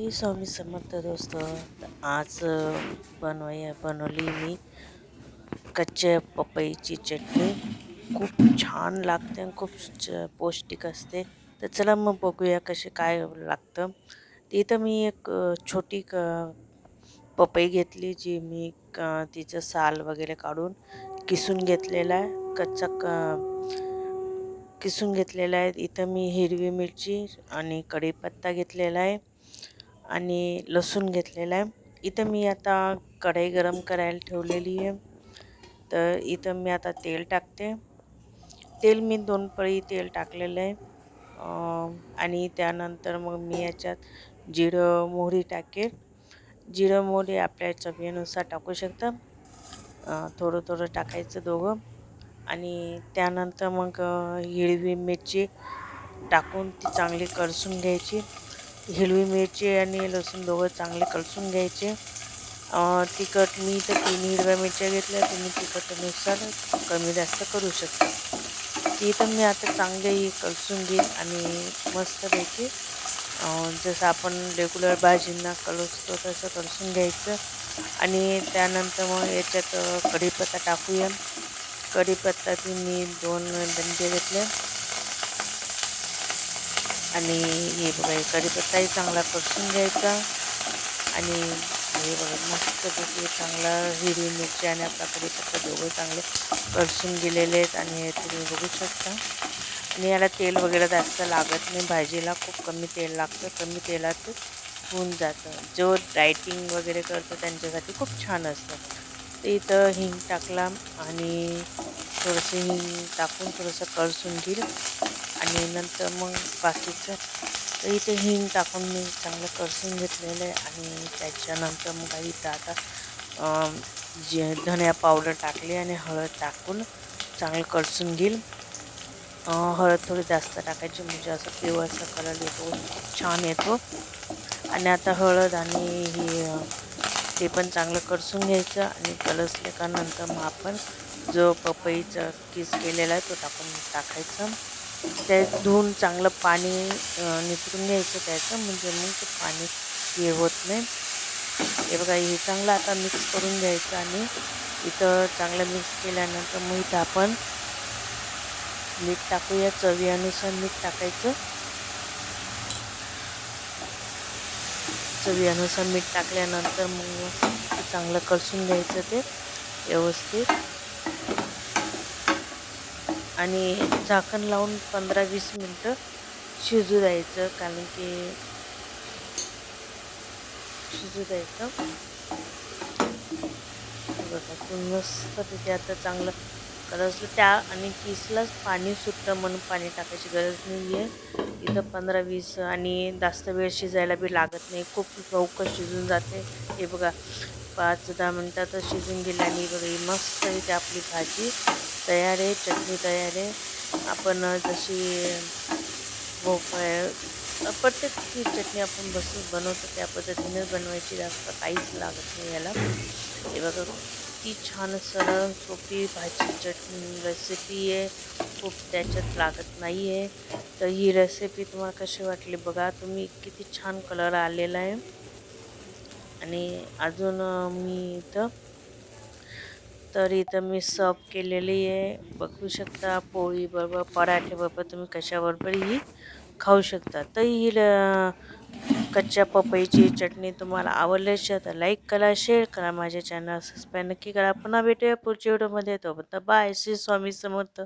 श्री स्वामी समर्थ दोस्त आज बनवाय बनवली मी कच्च्या पपईची चटणी. खूप छान लागते आणि खूप च पौष्टिक असते. तर चला मग बघूया कसे काय लागतं. तिथं मी एक छोटी क पपई घेतली जी मी तिचं साल वगैरे काढून किसून घेतलेला आहे. कच्चा क किसून घेतलेला आहे. इथं मी हिरवी मिरची आणि कढीपत्ता घेतलेला आहे. आणि लसूण घेतलेला आहे. इथं मी आता कढई गरम करायला ठेवलेली आहे. तर इथं मी आता तेल टाकते. तेल मी दोन पळी तेल टाकलेलं आहे. आणि त्यानंतर मग मी याच्यात जिरं मोहरी टाकेल. जिरं मोहरी आपल्या चवीनुसार टाकू शकता. थोडं थोडं टाकायचं दोघं. आणि त्यानंतर मग हिरवी मिरची टाकून ती चांगली करसून घ्यायची. हिरवी मिरची आणि लसूण दोघं चांगले कलसून घ्यायचे. तिखट मी तर तीन हिरव्या मिरच्या घेतल्या तुम्ही तिखटनुसार कमी जास्त करू शकता. ती तर मी आता चांगले कलसून घेईन आणि मस्तपैकी जसं आपण रेग्युलर भाजींना कलसतो तसं कलसून घ्यायचं. आणि त्यानंतर मग याच्यात कढीपत्ता टाकूया. कढीपत्ताचे मी दोन दंडे घेतले. आणि हे बघा हे कढीपत्ताही चांगला कलसून घ्यायचा. आणि हे बघा मस्तपैकी चांगला हिरवी मिरची आणि आपला कढीपत्ता दोघं चांगले कलसून गेलेले आहेत आणि हे तुम्ही बघू शकता. आणि याला तेल वगैरे जास्त लागत नाही. भाजीला खूप कमी तेल लागतं. कमी तेलात होऊन जातं. जो डायटिंग वगैरे करतो त्यांच्यासाठी खूप छान असतं. तर इथं हिंग टाकला आणि थोडंसं हिंग टाकून थोडंसं कळसून घेईल. आणि नंतर मग बाकीचं तर इथे हिंग टाकून मी चांगलं कळसून घेतलेलं आहे. आणि त्याच्यानंतर मग इथं आता जे धनिया पावडर टाकली आणि हळद टाकून चांगलं कळसून घेईल. हळद थोडी जास्त टाकायची म्हणजे असं पिवळसा कलर येतो छान येतो. आणि आता हळद आणि हे ते पण चांगलं कळसून घ्यायचं आणि कलसले का नंतर मग आपण जो पपईचा किस केलेला आहे तो टाकून टाकायचं. ते धुवून चांगलं पाणी निचरून घ्यायचं त्याचं म्हणजे मग ते पाणी हे होत नाही. हे बघा हे चांगलं आता मिक्स करून घ्यायचं आणि इथं चांगलं मिक्स केल्यानंतर मग इथं आपण मीठ टाकूया चवीनुसार मीठ टाकायचं. चवीनुसार मीठ टाकल्यानंतर मग ते चांगलं कलसून घ्यायचं ते व्यवस्थित. आणि झाकण लावून पंधरा वीस मिनटं शिजू द्यायचं कारण की शिजू द्यायचं. बघा मस्त तिथे आता चांगलं करसलं त्या आणि किसलाच पाणी सुटतं म्हणून पाणी टाकायची गरज नाही आहे इथं पंधरा वीस आणि जास्त वेळ शिजायला बी लागत नाही. खूप लवकर शिजून जाते. हे बघा पाच दहा मिनटातच शिजून गेली आणि बघा ही मस्त इथे आपली भाजी तयार आहे चटणी तयार आहे. आपण जशी भोपळ्या प्रत्येक चटणी आपण बसून बनवतो त्या पद्धतीनेच बनवायची जास्त काहीच लागत नाही याला. हे बघा किती छान सरळ सोपी भाजी चटणी रेसिपी आहे. खूप त्याच्यात लागत नाही आहे तर ही रेसिपी तुम्हाला कशी वाटली बघा. तुम्ही किती छान कलर आलेला आहे. आणि अजून मी इथं तर इथं मी सर्व केलेली आहे. बघू शकता पोळी बरोबर पराठे बरोबर तुम्ही कशाबरोबरही खाऊ शकता. तर ही कच्च्या पपईची चटणी तुम्हाला आवडली असेल तर लाईक करा शेअर करा. माझ्या चॅनल सबस्क्राईब नक्की करा. पुन्हा भेटूया पुढच्या व्हिडिओमध्ये तो बाय श्री स्वामी समर्थ.